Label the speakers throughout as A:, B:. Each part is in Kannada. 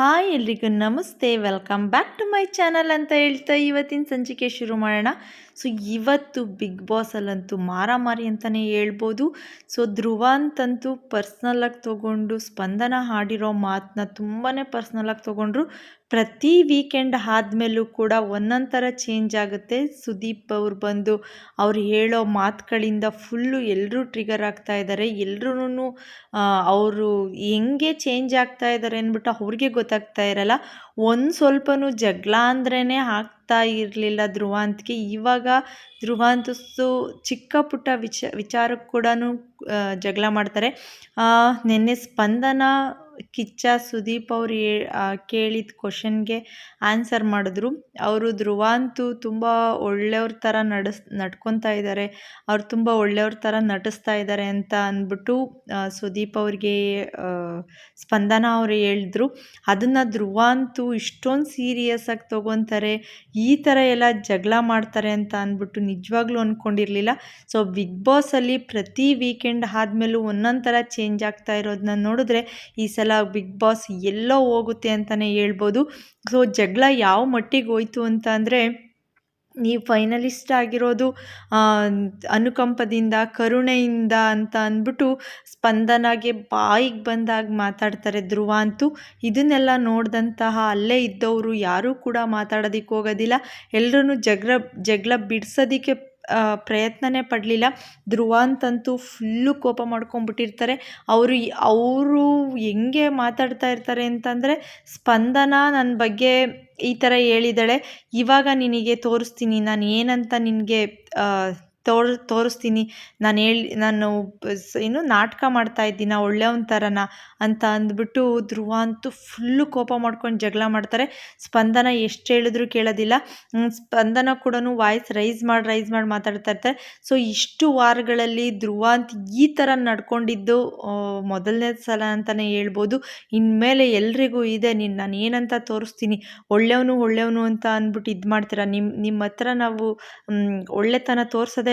A: ಹಾಯ್ ಎಲ್ರಿಗೂ ನಮಸ್ತೆ. Welcome back to my channel ಅಂತ ಹೇಳ್ತಾ ಇವತ್ತಿನ ಸಂಚಿಕೆ ಶುರು ಮಾಡೋಣ. ಸೊ ಇವತ್ತು ಬಿಗ್ ಬಾಸಲ್ಲಂತೂ ಮಾರಾಮಾರಿ ಅಂತಲೇ ಹೇಳ್ಬೋದು. ಸೊ ಧ್ರುವ ಅಂತಂತೂ ಪರ್ಸ್ನಲಾಗಿ ತೊಗೊಂಡು ಸ್ಪಂದನ ಹಾಡಿರೋ ಮಾತನ್ನ ತುಂಬಾ ಪರ್ಸ್ನಲಾಗಿ ತೊಗೊಂಡ್ರು. ಪ್ರತಿ ವೀಕೆಂಡ್ ಆದಮೇಲೂ ಕೂಡ ಒಂದೊಂಥರ ಥರ ಚೇಂಜ್ ಆಗುತ್ತೆ. ಸುದೀಪ್ ಅವ್ರು ಬಂದು ಅವ್ರು ಹೇಳೋ ಮಾತುಗಳಿಂದ ಫುಲ್ಲು ಎಲ್ಲರೂ ಟ್ರಿಗರ್ ಆಗ್ತಾ ಇದ್ದಾರೆ ಎಲ್ರೂ ಅವರು ಹೆಂಗೆ ಚೇಂಜ್ ಆಗ್ತಾ ಇದ್ದಾರೆ ಅಂದ್ಬಿಟ್ಟು ಅವ್ರಿಗೆ ಗೊತ್ತಾಗ್ತಾ ಇರಲ್ಲ. ಒಂದು ಸ್ವಲ್ಪನೂ ಜಗಳ ಅಂದ್ರೇ ಆಗ್ತಾ ಇರಲಿಲ್ಲ ಧ್ರುವಾಂತ್ಗೆ. ಇವಾಗ ಧ್ರುವಾಂತಸ್ಸು ಚಿಕ್ಕ ಪುಟ್ಟ ವಿಚ ವಿಚಾರಕ್ಕೆ ಕೂಡ ಜಗಳ ಮಾಡ್ತಾರೆ. ನಿನ್ನೆ ಸ್ಪಂದನ ಕಿಚ್ಚ ಸುದೀಪ್ ಅವರು ಕೇಳಿದ ಕ್ವಶನ್ಗೆ ಆನ್ಸರ್ ಮಾಡಿದ್ರು. ಅವರು ಧ್ರುವ ಅಂತೂ ತುಂಬ ಒಳ್ಳೆಯವ್ರ ಥರ ನಡೆಸ್, ನಡ್ಕೊತಾ ಇದ್ದಾರೆ ಅವ್ರು ತುಂಬ ಒಳ್ಳೆಯವ್ರ ಥರ ನಟಿಸ್ತಾ ಇದ್ದಾರೆ ಅಂತ ಅಂದ್ಬಿಟ್ಟು ಸುದೀಪ್ ಅವ್ರಿಗೆ ಸ್ಪಂದನ ಅವರು ಹೇಳಿದ್ರು. ಅದನ್ನು ಧ್ರುವ ಅಂತೂ ಇಷ್ಟೊಂದು ಸೀರಿಯಸ್ಸಾಗಿ ತೊಗೊತಾರೆ, ಈ ಥರ ಎಲ್ಲ ಜಗಳ ಮಾಡ್ತಾರೆ ಅಂತ ಅಂದ್ಬಿಟ್ಟು ನಿಜವಾಗ್ಲೂ ಅಂದ್ಕೊಂಡಿರಲಿಲ್ಲ ಸೊ, ಬಿಗ್ ಬಾಸಲ್ಲಿ ಪ್ರತಿ ವೀಕೆಂಡ್ ಆದಮೇಲೂ ಒಂದೊಂದು ಥರ ಚೇಂಜ್ ಆಗ್ತಾ ಇರೋದನ್ನ ನೋಡಿದ್ರೆ, ಈ ಸಲ ಬಿಗ್ ಬಾಸ್ ಎಲ್ಲೋ ಹೋಗುತ್ತೆ ಅಂತಲೇ ಹೇಳ್ಬೋದು. ಸೊ ಜಗಳ ಯಾವ ಮಟ್ಟಿಗೆ ಹೋಯ್ತು ಅಂತ ಅಂದರೆ, ನೀವು ಫೈನಲಿಸ್ಟ್ ಆಗಿರೋದು ಅನುಕಂಪದಿಂದ, ಕರುಣೆಯಿಂದ ಅಂತ ಅಂದ್ಬಿಟ್ಟು ಸ್ಪಂದನಾಗೆ ಬಾಯಿಗೆ ಬಂದಾಗ ಮಾತಾಡ್ತಾರೆ ಧ್ರುವ ಅಂತೂ. ಇದನ್ನೆಲ್ಲ ನೋಡಿದಂತಹ ಅಲ್ಲೇ ಇದ್ದವರು ಯಾರೂ ಕೂಡ ಮಾತಾಡೋದಕ್ಕೆ ಹೋಗೋದಿಲ್ಲ. ಎಲ್ಲರೂ ಜಗಳ ಜಗಳ ಬಿಡ್ಸೋದಕ್ಕೆ ಪ್ರಯತ್ನನೇ ಪಡಲಿಲ್ಲ. ಧ್ರುವ ಅಂತಂತೂ ಫುಲ್ಲು ಕೋಪ ಮಾಡ್ಕೊಂಡ್ಬಿಟ್ಟಿರ್ತಾರೆ. ಅವರು ಅವರು ಹೆಂಗೆ ಮಾತಾಡ್ತಾ ಇರ್ತಾರೆ ಅಂತಂದರೆ, ಸ್ಪಂದನ ನನ್ನ ಬಗ್ಗೆ ಈ ಥರ ಹೇಳಿದ್ದಾಳೆ. ಇವಾಗ ನಿನಗೆ ತೋರಿಸ್ತೀನಿ. ನಾನು ಏನಂತ ನಿನಗೆ ತೋರ್, ತೋರಿಸ್ತೀನಿ. ನಾನು ಹೇಳಿ, ನಾನು ಏನು ನಾಟಕ ಮಾಡ್ತಾ ಇದ್ದೀನ ಒಳ್ಳೆಯವನ ಥರನ ಅಂತ ಅಂದ್ಬಿಟ್ಟು ಧ್ರುವ ಅಂತೂ ಫುಲ್ಲು ಕೋಪ ಮಾಡ್ಕೊಂಡು ಜಗಳ ಮಾಡ್ತಾರೆ. ಸ್ಪಂದನ ಎಷ್ಟು ಹೇಳಿದ್ರು ಕೇಳೋದಿಲ್ಲ. ಸ್ಪಂದನ ಕೂಡ ವಾಯ್ಸ್ ರೈಸ್ ಮಾಡಿ ರೈಸ್ ಮಾಡಿ ಮಾತಾಡ್ತಾ ಇರ್ತಾರೆ. ಸೊ, ಇಷ್ಟು ವಾರಗಳಲ್ಲಿ ಧ್ರುವ ಅಂತ ಈ ಥರ ನಡ್ಕೊಂಡಿದ್ದು ಮೊದಲನೇ ಸಲ ಅಂತಲೇ ಹೇಳ್ಬೋದು. ಇನ್ಮೇಲೆ ಎಲ್ರಿಗೂ ಇದೆ, ನೀನು, ನಾನು ಏನಂತ ತೋರಿಸ್ತೀನಿ. ಒಳ್ಳೆಯವನು ಒಳ್ಳೆಯವನು ಅಂತ ಅಂದ್ಬಿಟ್ಟು ಇದು ಮಾಡ್ತೀರಾ? ನಿಮ್ಮ ನಿಮ್ಮ ಹತ್ರ ನಾವು ಒಳ್ಳೆತನ ತೋರಿಸೋದೇ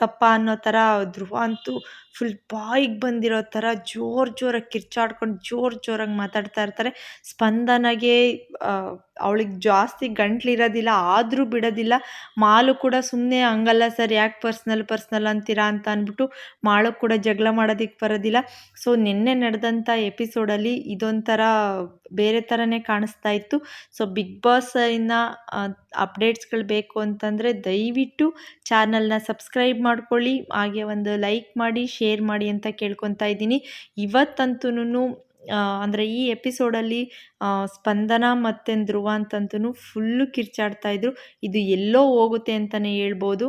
A: ತಪ್ಪ ಅನ್ನೋ ಥರ ಧ್ರುವ ಅಂತೂ ಫುಲ್ ಬಾಯಿಗೆ ಬಂದಿರೋ ಥರ ಜೋರು ಜೋರಾಗಿ ಕಿರ್ಚಾಡ್ಕೊಂಡು ಜೋರು ಜೋರಾಗಿ ಮಾತಾಡ್ತಾ ಇರ್ತಾರೆ. ಸ್ಪಂದನಗೆ ಅವಳಿಗೆ ಜಾಸ್ತಿ ಗಂಟ್ಲಿರೋದಿಲ್ಲ, ಆದರೂ ಬಿಡೋದಿಲ್ಲ. ಮಾಲು ಕೂಡ ಸುಮ್ಮನೆ ಹಂಗಲ್ಲ, ಸರ್, ಯಾಕೆ ಪರ್ಸ್ನಲ್ ಪರ್ಸ್ನಲ್ ಅಂತೀರಾ ಅಂತ ಅಂದ್ಬಿಟ್ಟು ಮಾಳು ಕೂಡ ಜಗಳ ಮಾಡೋದಕ್ಕೆ ಬರೋದಿಲ್ಲ. ಸೊ, ನಿನ್ನೆ ನಡೆದಂಥ ಎಪಿಸೋಡಲ್ಲಿ ಇದೊಂಥರ ಬೇರೆ ಥರನೇ ಕಾಣಿಸ್ತಾ ಇತ್ತು. ಸೊ, ಬಿಗ್ ಬಾಸ್ ಅಪ್ಡೇಟ್ಸ್ಗಳು ಬೇಕು ಅಂತಂದರೆ ದಯವಿಟ್ಟು ಚಾನಲ್ನ ಸಬ್ಸ್ಕ್ರೈಬ್ ಮಾಡ್ಕೊಳ್ಳಿ, ಹಾಗೆ ಒಂದು ಲೈಕ್ ಮಾಡಿ, ಶೇರ್ ಮಾಡಿ ಅಂತ ಕೇಳ್ಕೊತಾ ಇದ್ದೀನಿ. ಇವತ್ತಂತೂ ಅಂದರೆ ಈ ಎಪಿಸೋಡಲ್ಲಿ ಸ್ಪಂದನ ಮತ್ತು ಧ್ರುವ ಅಂತಂತೂ ಫುಲ್ಲು ಕಿರ್ಚಾಡ್ತಾ ಇದ್ದರು ಇದು ಎಲ್ಲೋ ಹೋಗುತ್ತೆ ಅಂತಲೇ ಹೇಳ್ಬೋದು.